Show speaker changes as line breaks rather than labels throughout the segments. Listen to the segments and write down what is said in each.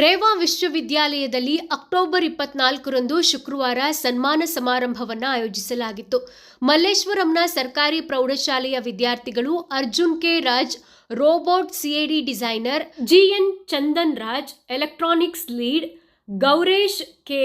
ರೇವಾ ವಿಶ್ವವಿದ್ಯಾಲಯದಲ್ಲಿ ಅಕ್ಟೋಬರ್ ಇಪ್ಪತ್ನಾಲ್ಕರಂದು ಶುಕ್ರವಾರ ಸನ್ಮಾನ ಸಮಾರಂಭವನ್ನು ಆಯೋಜಿಸಲಾಗಿತ್ತು. ಮಲ್ಲೇಶ್ವರಂನ ಸರ್ಕಾರಿ ಪ್ರೌಢಶಾಲೆಯ ವಿದ್ಯಾರ್ಥಿಗಳು Arjun K. Raj, robot CAD designer GN Chandan Raj, electronics lead Gauresh K.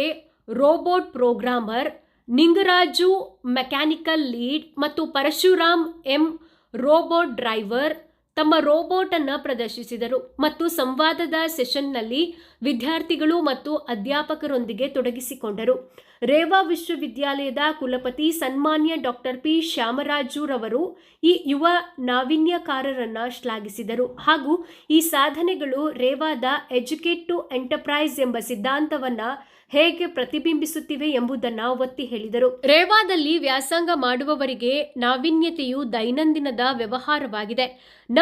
Robot programmer, Ningaraju mechanical lead ಮತ್ತು ಪರಶುರಾಮ್ ಎಂ. ರೋಬೋಟ್ ಡ್ರೈವರ್ ತಮ್ಮ ರೋಬೋಟ್ ಅನ್ನ ಪ್ರದರ್ಶಿಸಿದರು ಮತ್ತು ಸಂವಾದದ ಸೆಷನ್ನಲ್ಲಿ ವಿದ್ಯಾರ್ಥಿಗಳು ಮತ್ತು ಅಧ್ಯಾಪಕರೊಂದಿಗೆ ತೊಡಗಿಸಿಕೊಂಡರು. ರೇವಾ ವಿಶ್ವವಿದ್ಯಾಲಯದ ಕುಲಪತಿ ಸನ್ಮಾನ್ಯ ಡಾಕ್ಟರ್ ಪಿ ಶ್ಯಾಮರಾಜುರವರು ಈ ಯುವ ನಾವೀನ್ಯಕಾರರನ್ನ ಶ್ಲಾಘಿಸಿದರು ಹಾಗೂ ಈ ಸಾಧನೆಗಳು ರೇವಾದ ಎಜುಕೇಟ್ ಟು ಎಂಟರ್ಪ್ರೈಸ್ ಎಂಬ ಸಿದ್ಧಾಂತವನ್ನ ಹೇಗೆ ಪ್ರತಿಬಿಂಬಿಸುತ್ತಿವೆ ಎಂಬುದನ್ನು ಒತ್ತಿ ಹೇಳಿದರು. ರೇವಾದಲ್ಲಿ ವ್ಯಾಸಂಗ ಮಾಡುವವರಿಗೆ ನಾವೀನ್ಯತೆಯು ದೈನಂದಿನದ ವ್ಯವಹಾರವಾಗಿದೆ.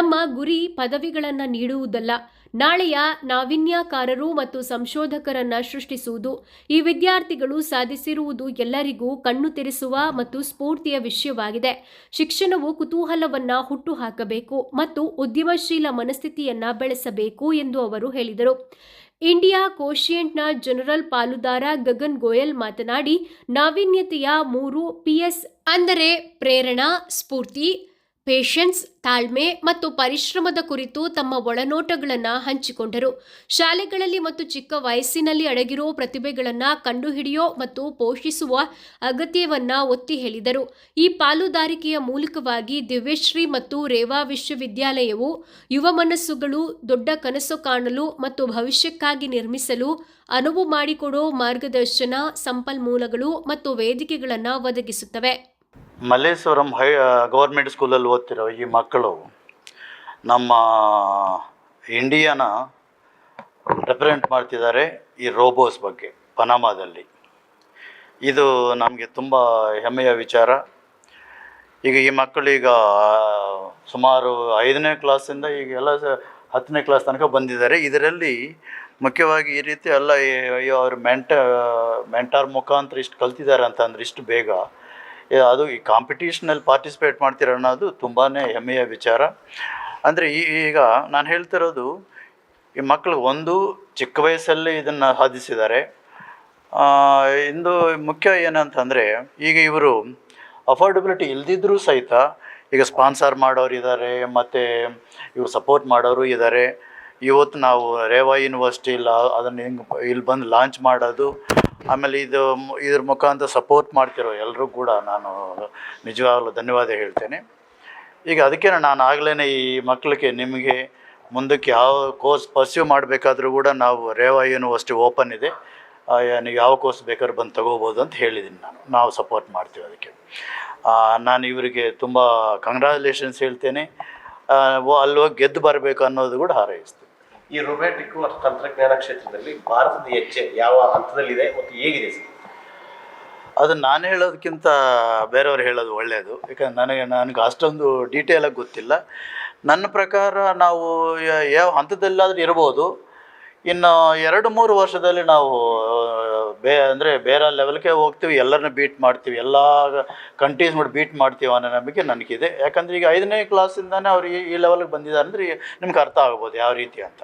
ನಮ್ಮ ಗುರಿ ಪದವಿಗಳನ್ನು ನೀಡುವುದಲ್ಲ. ನಾಳೆಯ ನಾವೀನ್ಯಕಾರರು ಮತ್ತು ಸಂಶೋಧಕರನ್ನ ಸೃಷ್ಟಿಸುವುದು, ಈ ವಿದ್ಯಾರ್ಥಿಗಳು ಸಾಧಿಸಿರುವುದು ಎಲ್ಲರಿಗೂ ಕಣ್ಣು ತೆರೆಸುವ ಮತ್ತು ಸ್ಫೂರ್ತಿಯ ವಿಷಯವಾಗಿದೆ. ಶಿಕ್ಷಣವು ಕುತೂಹಲವನ್ನ ಹುಟ್ಟುಹಾಕಬೇಕು ಮತ್ತು ಉದ್ಯಮಶೀಲ ಮನಸ್ಥಿತಿಯನ್ನ ಬೆಳೆಸಬೇಕು ಎಂದು ಅವರು ಹೇಳಿದರು. ಇಂಡಿಯಾ ಕೋಶಿಯೆಂಟ್ನ ಜನರಲ್ ಪಾಲುದಾರ ಗಗನ್ ಗೋಯಲ್ ಮಾತನಾಡಿ, ನಾವೀನ್ಯತೆಯ ಮೂರು ಪಿಎಸ್ ಅಂದರೆ ಪ್ರೇರಣಾ, ಸ್ಫೂರ್ತಿ ಪೇಷನ್ಸ್, ತಾಳ್ಮೆ ಮತ್ತು ಪರಿಶ್ರಮದ ಕುರಿತು ತಮ್ಮ ಒಳನೋಟಗಳನ್ನು ಹಂಚಿಕೊಂಡರು. ಶಾಲೆಗಳಲ್ಲಿ ಮತ್ತು ಚಿಕ್ಕ ವಯಸ್ಸಿನಲ್ಲಿ ಅಡಗಿರೋ ಪ್ರತಿಭೆಗಳನ್ನು ಕಂಡುಹಿಡಿಯೋ ಮತ್ತು ಪೋಷಿಸುವ ಅಗತ್ಯವನ್ನು ಒತ್ತಿ ಹೇಳಿದರು. ಈ ಪಾಲುದಾರಿಕೆಯ ಮೂಲಕವಾಗಿ ದಿವ್ಯಶ್ರೀ ಮತ್ತು ರೇವಾ ವಿಶ್ವವಿದ್ಯಾಲಯವು ಯುವ ಮನಸ್ಸುಗಳು ದೊಡ್ಡ ಕನಸು ಕಾಣಲು ಮತ್ತು ಭವಿಷ್ಯಕ್ಕಾಗಿ ನಿರ್ಮಿಸಲು ಅನುವು ಮಾಡಿಕೊಡೋ ಮಾರ್ಗದರ್ಶನ, ಸಂಪನ್ಮೂಲಗಳು ಮತ್ತು ವೇದಿಕೆಗಳನ್ನು ಒದಗಿಸುತ್ತವೆ.
ಮಲ್ಲೇಶ್ವರಂ ಹೈ ಗೌರ್ಮೆಂಟ್ ಸ್ಕೂಲಲ್ಲಿ ಓದ್ತಿರೋ ಈ ಮಕ್ಕಳು ನಮ್ಮ ಇಂಡಿಯಾನ ರೆಪ್ರೆಸೆಂಟ್ ಮಾಡ್ತಿದ್ದಾರೆ ಈ ರೋಬೋಸ್ ಬಗ್ಗೆ ಪನಾಮಾದಲ್ಲಿ ಇದು ನಮಗೆ ತುಂಬ ಹೆಮ್ಮೆಯ ವಿಚಾರ. ಈಗ ಈ ಮಕ್ಕಳು ಈಗ ಸುಮಾರು ಐದನೇ ಕ್ಲಾಸಿಂದ ಈಗ ಎಲ್ಲ ಹತ್ತನೇ ಕ್ಲಾಸ್ ತನಕ ಬಂದಿದ್ದಾರೆ. ಇದರಲ್ಲಿ ಮುಖ್ಯವಾಗಿ ಈ ರೀತಿ ಎಲ್ಲ ಅಯ್ಯೋ, ಅವ್ರ ಮೆಂಟ ಮೆಂಟಾರ್ ಮುಖಾಂತರ ಇಷ್ಟು ಕಲ್ತಿದ್ದಾರೆ ಅಂತಂದ್ರೆ ಇಷ್ಟು ಬೇಗ. ಅದು ಈ ಕಾಂಪಿಟೀಷನಲ್ಲಿ ಪಾರ್ಟಿಸಿಪೇಟ್ ಮಾಡ್ತೀರ ಅನ್ನೋದು ತುಂಬಾ ಹೆಮ್ಮೆಯ ವಿಚಾರ. ಅಂದರೆ ಈಗ ನಾನು ಹೇಳ್ತಿರೋದು, ಈ ಮಕ್ಕಳು ಒಂದು ಚಿಕ್ಕ ವಯಸ್ಸಲ್ಲೇ ಇದನ್ನು ಸಾಧಿಸಿದ್ದಾರೆ. ಇಂದು ಮುಖ್ಯ ಏನಂತಂದರೆ, ಈಗ ಇವರು ಅಫೋರ್ಡಬಿಲಿಟಿ ಇಲ್ದಿದ್ರೂ ಸಹಿತ ಈಗ ಸ್ಪಾನ್ಸರ್ ಮಾಡೋರು ಇದ್ದಾರೆ ಮತ್ತು ಇವರು ಸಪೋರ್ಟ್ ಮಾಡೋರು ಇದ್ದಾರೆ ಇವತ್ತು ನಾವು ರೇವಾ ಯೂನಿವರ್ಸಿಟಿ ಇಲ್ಲ, ಅದನ್ನು ಹಿಂಗೆ ಇಲ್ಲಿ ಬಂದು ಲಾಂಚ್ ಮಾಡೋದು ಆಮೇಲೆ ಇದು ಇದ್ರ ಮುಖಾಂತರ ಸಪೋರ್ಟ್ ಮಾಡ್ತಿರೋ ಎಲ್ಲರೂ ಕೂಡ ನಾನು ನಿಜವಾಗ್ಲೂ ಧನ್ಯವಾದ ಹೇಳ್ತೇನೆ. ಈಗ ಅದಕ್ಕೆ ನಾನು ಆಗಲೇ ಈ ಮಕ್ಕಳಿಗೆ ನಿಮಗೆ ಮುಂದಕ್ಕೆ ಯಾವ ಕೋರ್ಸ್ ಪರ್ಸ್ಯೂ ಮಾಡಬೇಕಾದ್ರೂ ಕೂಡ ನಾವು ರೇವಾ ಯೂನಿವರ್ಸಿಟಿ ಓಪನ್ ಇದೆ. ನೀವು ಯಾವ ಕೋರ್ಸ್ ಬೇಕಾದ್ರೂ ಬಂದು ತಗೋಬೋದು ಅಂತ ಹೇಳಿದ್ದೀನಿ ನಾನು. ನಾವು ಸಪೋರ್ಟ್ ಮಾಡ್ತೀವಿ ಅದಕ್ಕೆ. ನಾನು ಇವರಿಗೆ ತುಂಬ ಕಂಗ್ರ್ಯಾಚುಲೇಷನ್ಸ್ ಹೇಳ್ತೇನೆ. ಅಲ್ಲಿ ಹೋಗಿ ಗೆದ್ದು ಬರಬೇಕು ಅನ್ನೋದು ಕೂಡ ಹಾರೈಸ್ತೀನಿ.
ಈ ರೊಬ್ಯಾಟಿಕ್ ಮತ್ತು ತಂತ್ರಜ್ಞಾನ ಕ್ಷೇತ್ರದಲ್ಲಿ ಭಾರತದ ಹೆಜ್ಜೆ ಯಾವ ಹಂತದಲ್ಲಿದೆ ಮತ್ತು ಹೇಗಿದೆ ಸರ್?
ಅದು ನಾನು ಹೇಳೋದಕ್ಕಿಂತ ಬೇರೆಯವ್ರು ಹೇಳೋದು ಒಳ್ಳೆಯದು ಯಾಕಂದ್ರೆ ನನಗೆ ನನಗೆ ಅಷ್ಟೊಂದು ಡೀಟೇಲಾಗಿ ಗೊತ್ತಿಲ್ಲ. ನನ್ನ ಪ್ರಕಾರ ನಾವು ಯಾವ ಹಂತದಲ್ಲಾದರೂ ಇರ್ಬೋದು. ಇನ್ನು ಎರಡು, ಮೂರು ವರ್ಷದಲ್ಲಿ ನಾವು, ಬೇ, ಅಂದರೆ ಬೇರೆ ಲೆವೆಲ್ಗೆ ಹೋಗ್ತೀವಿ, ಎಲ್ಲರನ್ನ ಬೀಟ್ ಮಾಡ್ತೀವಿ, ಎಲ್ಲ ಕಂಟ್ರೀಸ್ ಮಾಡಿ ಬೀಟ್ ಮಾಡ್ತೀವಿ ಅನ್ನೋ ನಂಬಿಕೆ ನನಗಿದೆ. ಯಾಕಂದರೆ ಈಗ ಐದನೇ ಕ್ಲಾಸಿಂದಾನೇ ಅವ್ರು ಈ ಲೆವೆಲ್ಗೆ ಬಂದಿದ್ದಾರೆ ಅಂದರೆ ನಿಮ್ಗೆ ಅರ್ಥ ಆಗ್ಬೋದು ಯಾವ ರೀತಿ ಅಂತ.